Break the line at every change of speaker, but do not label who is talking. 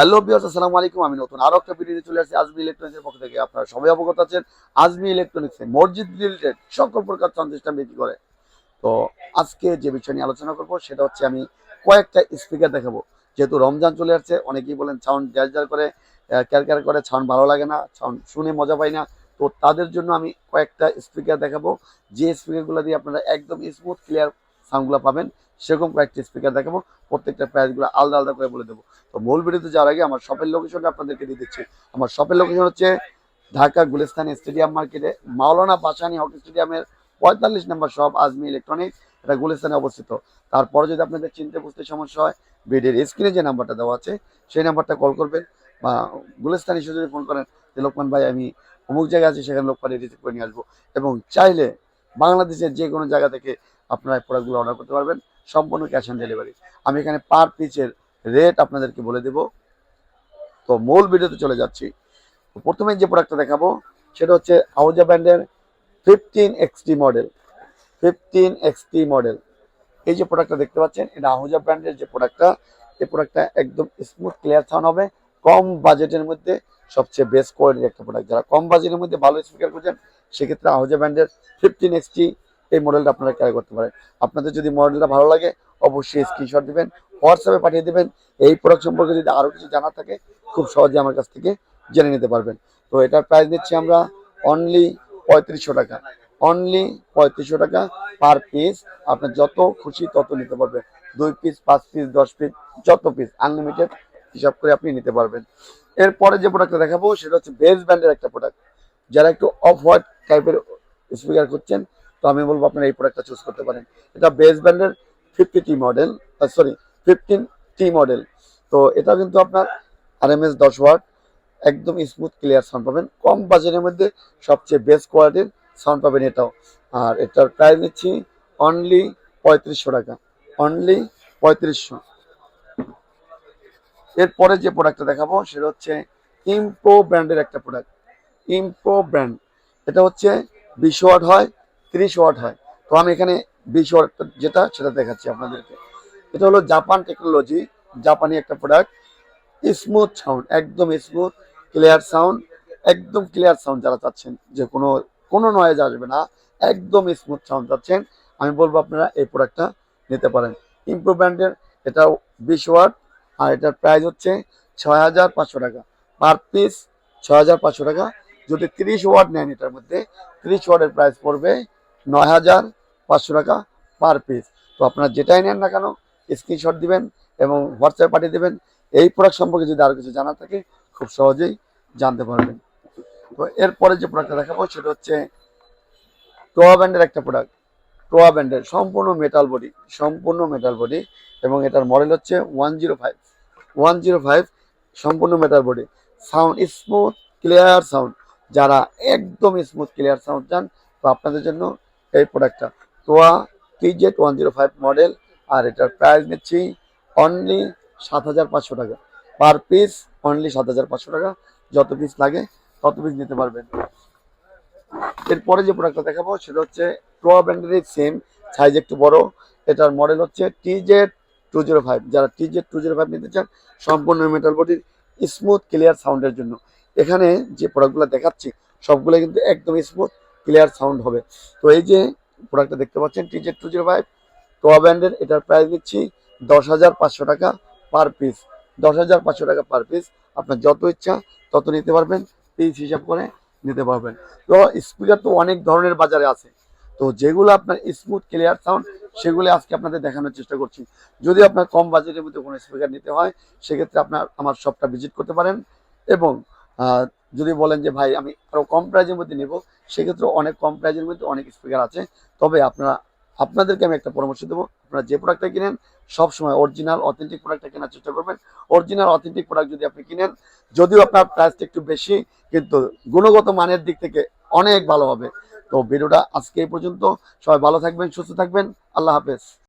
Hello বিয়ার্স আসসালামু আলাইকুম। আমি নতুন আরও একটা ভিডিও চলে আসছি আজমি ইলেকট্রনিক্সের পক্ষ থেকে। আপনারা সবাই অবগত আছেন, আজমি ইলেকট্রনিক্সে মসজিদ রিলেটেড সকল প্রকার সাউন্ড বিক্রি করে। তো আজকে যে বিষয় নিয়ে আলোচনা করব, সেটা হচ্ছে আমি কয়েকটা স্পিকার দেখাবো। যেহেতু রমজান চলে আসছে, অনেকেই বলেন সাউন্ড গ্যাস জার করে ক্যারক্যার করে সাউন্ড ভালো লাগে না সাউন্ড শুনে মজা পাই না। তো তাদের জন্য আমি কয়েকটা স্পিকার দেখাবো। যে স্পিকারগুলো দিয়ে আপনারা একদম স্মুথ ক্লিয়ার সাউন্ডগুলো পাবেন, সেরকম কয়েকটি স্পিকার দেখাবো, প্রত্যেকটা প্রাইসগুলো আলাদা আলাদা করে বলে দেবো। তো মূল ভিডিওতে যাওয়ার আগে আমার শপের লোকেশনটা আপনাদেরকে দিয়ে দিচ্ছি। আমার শপের লোকেশন হচ্ছে ঢাকা গুলিস্তান স্টেডিয়াম মার্কেটে মাওলানা বাসানি হকি স্টেডিয়ামের পঁয়তাল্লিশ নম্বর শপ আজমি ইলেকট্রনিক্স এটা গুলিস্তানে অবস্থিত। তারপরে যদি আপনাদের চিনতে বুঝতে সমস্যা হয় ভিডিওর স্ক্রিনে যে নাম্বারটা দেওয়া আছে, সেই নাম্বারটা কল করবেন বা গুলিস্তান এসে যদি ফোন করেন, যে লোকমান ভাই, আমি অমুক জায়গায় আছি, সেখানে লোকমান রিসিভ করে নিয়ে আসব। এবং চাইলে বাংলাদেশের যে কোনো জায়গা থেকে আপনারা প্রোডাক্টগুলো অর্ডার করতে পারবেন। সম্পূর্ণ ক্যাশ অন ডেলিভারি আমি এখানে পার পিসের রেট আপনাদেরকে বলে দেব। তো মূল ভিডিওতে চলে যাচ্ছি। প্রথমে যে প্রোডাক্টটা দেখাবো, সেটা হচ্ছে আউজা ব্র্যান্ডের fifteen X T model fifteen X T model এই যে প্রোডাক্টটা দেখতে পাচ্ছেন, এটা আহুজা ব্র্যান্ডের যে প্রোডাক্টটা এই প্রোডাক্টটা একদম স্মুথ ক্লিয়ার সাউন্ড হবে। কম বাজেটের মধ্যে সবচেয়ে বেস্ট কোয়ালিটির একটা প্রোডাক্ট যারা কম বাজেটের মধ্যে ভালো স্পিকার খুঁজেন, সেক্ষেত্রে আহুজা ব্র্যান্ডের ফিফটিন এক্সটি এই মডেলটা আপনারা ক্যারি করতে পারেন। আপনাদের যদি মডেলটা ভালো লাগে, অবশ্যই স্ক্রিনশট দিবেন হোয়াটসঅ্যাপে পাঠিয়ে দেবেন। এই প্রোডাক্ট সম্পর্কে যদি আরও কিছু জানার থাকে, খুব সহজে আমার কাছ থেকে জেনে নিতে পারবেন। তো এটার প্রাইস দিচ্ছি আমরা অনলি পঁয়ত্রিশশো টাকা। অনলি পঁয়ত্রিশশো টাকা পার পিস আপনার যত খুশি তত নিতে পারবেন। দুই পিস পাঁচ পিস দশ পিস যত পিস আনলিমিটেড হিসাব করে আপনি নিতে পারবেন। এরপরে যে প্রোডাক্টটা দেখাবো, সেটা হচ্ছে বেস ব্র্যান্ডের একটা প্রোডাক্ট যারা একটু অফ হোয়াইট টাইপের স্পিকার করছেন তো আমি বলব আপনারা এই প্রোডাক্টটা চুজ করতে পারেন। এটা বেস ব্র্যান্ডের fifty T model sorry fifteen T model তো এটা কিন্তু আপনার আর এম এস দশ ওয়াট একদম স্মুথ ক্লিয়ার সাউন্ড পাবেন। কম বাজেটের মধ্যে সবচেয়ে বেস্ট কোয়ালিটির সাউন্ড পাবেন এটাও। আর এটার প্রাইস নিচ্ছি অনলি পঁয়ত্রিশশো টাকা। অনলি পঁয়ত্রিশশো। এরপরে যে প্রোডাক্টটা দেখাবো, সেটা হচ্ছে ইমপ্রো ব্র্যান্ডের একটা প্রোডাক্ট ইমপ্রো ব্র্যান্ড এটা হচ্ছে বিশ ওয়াট হয় তিরিশ ওয়াট হয়। তো আমি এখানে বিশ ওয়াট যেটা, সেটা দেখাচ্ছি আপনাদেরকে। এটা হলো জাপান টেকনোলজি, জাপানি একটা প্রোডাক্ট স্মুথ সাউন্ড একদম স্মুথ ক্লিয়ার সাউন্ড একদম ক্লিয়ার সাউন্ড যারা চাচ্ছেন, যে কোনো কোনো নয়েজ আসবে না, একদম স্মুথ সাউন্ড চাচ্ছেন, আমি বলব আপনারা এই প্রোডাক্টটা নিতে পারেন। ইমপ্রো ব্র্যান্ডের এটা বিশ ওয়াট, আর এটার প্রাইস হচ্ছে ছয় হাজার পাঁচশো টাকা। পার পিস ছয় হাজার পাঁচশো টাকা। যদি তিরিশ ওয়াট নেন এটার মধ্যে, তিরিশ ওয়াটের প্রাইস পড়বে নয় হাজার পাঁচশো টাকা পার পিস তো আপনারা যেটাই নেন না কেন স্ক্রিনশট দিবেন এবং হোয়াটসঅ্যাপ পাঠিয়ে দেবেন। এই প্রোডাক্ট সম্পর্কে যদি আরও কিছু জানা থাকে, খুব সহজেই জানতে পারবেন। তো এরপরে যে প্রোডাক্টটা দেখাবো, সেটা হচ্ছে টোয়া ব্যান্ডের একটা প্রোডাক্ট টোয়া ব্যান্ডের সম্পূর্ণ মেটাল বডি সম্পূর্ণ মেটাল বডি এবং এটার মডেল হচ্ছে one zero five one zero five সম্পূর্ণ metal body sound smooth clear sound যারা একদম স্মুথ ক্লিয়ার সাউন্ড চান, তো আপনাদের জন্য এই প্রোডাক্টটা TOA T Z one zero five model আর এটার প্রাইস নিচ্ছি অনলি সাত হাজার পাঁচশো টাকা। পার পিস অনলি সাত হাজার পাঁচশো টাকা। যত পিস লাগে, তত পিস নিতে পারবেন। এরপরে যে প্রোডাক্টটা দেখাবো, সেটা হচ্ছে টোয়া ব্র্যান্ডের সেম সাইজ একটু বড়। এটার মডেল হচ্ছে টিজেড টু জিরো ফাইভ যারা টিজেড টু জিরো ফাইভ নিতে চান, সম্পূর্ণ মেটাল বডির স্মুথ ক্লিয়ার সাউন্ডের জন্য। এখানে যে প্রোডাক্টগুলো দেখাচ্ছি সবগুলো কিন্তু একদম স্মুথ ক্লিয়ার সাউন্ড হবে। তো এই যে প্রোডাক্টটা দেখতে পাচ্ছেন T Z two zero five TOA ব্র্যান্ডের এটার প্রাইস দিচ্ছি দশ হাজার পাঁচশো টাকা পার পিস দশ হাজার পাঁচশো টাকা পার পিস আপনার যত ইচ্ছা তত নিতে পারবেন পিস হিসাব করে নিতে পারবেন। তো স্পিকার তো অনেক ধরনের বাজারে আছে। তো যেগুলো আপনার স্মুথ ক্লিয়ার সাউন্ড সেগুলো আজকে আপনাদের দেখানোর চেষ্টা করছি। যদি আপনার কম বাজেটের মধ্যে কোনো স্পিকার নিতে হয়, সেক্ষেত্রে আপনার, আমার শপটা ভিজিট করতে পারেন এবং যদি বলেন যে, ভাই, আমি আরও কম প্রাইজের মধ্যে নেব, সেক্ষেত্রে অনেক কম প্রাইজের মধ্যে অনেক স্পিকার আছে। তবে আপনারা, আপনাদেরকে আমি একটা পরামর্শ দেবো, আপনারা যে প্রোডাক্টটা কিনেন, সবসময় অরিজিনাল অথেন্টিক প্রোডাক্টটা কেনার চেষ্টা করবেন। অরিজিনাল অথেন্টিক প্রোডাক্ট যদি আপনি কিনেন, যদিও আপনার প্রাইসটা একটু বেশি, কিন্তু গুণগত মানের দিক থেকে অনেক ভালো হবে। তো ভিডিওটা আজকে এই পর্যন্ত। সবাই ভালো থাকবেন, সুস্থ থাকবেন। আল্লাহ হাফেজ।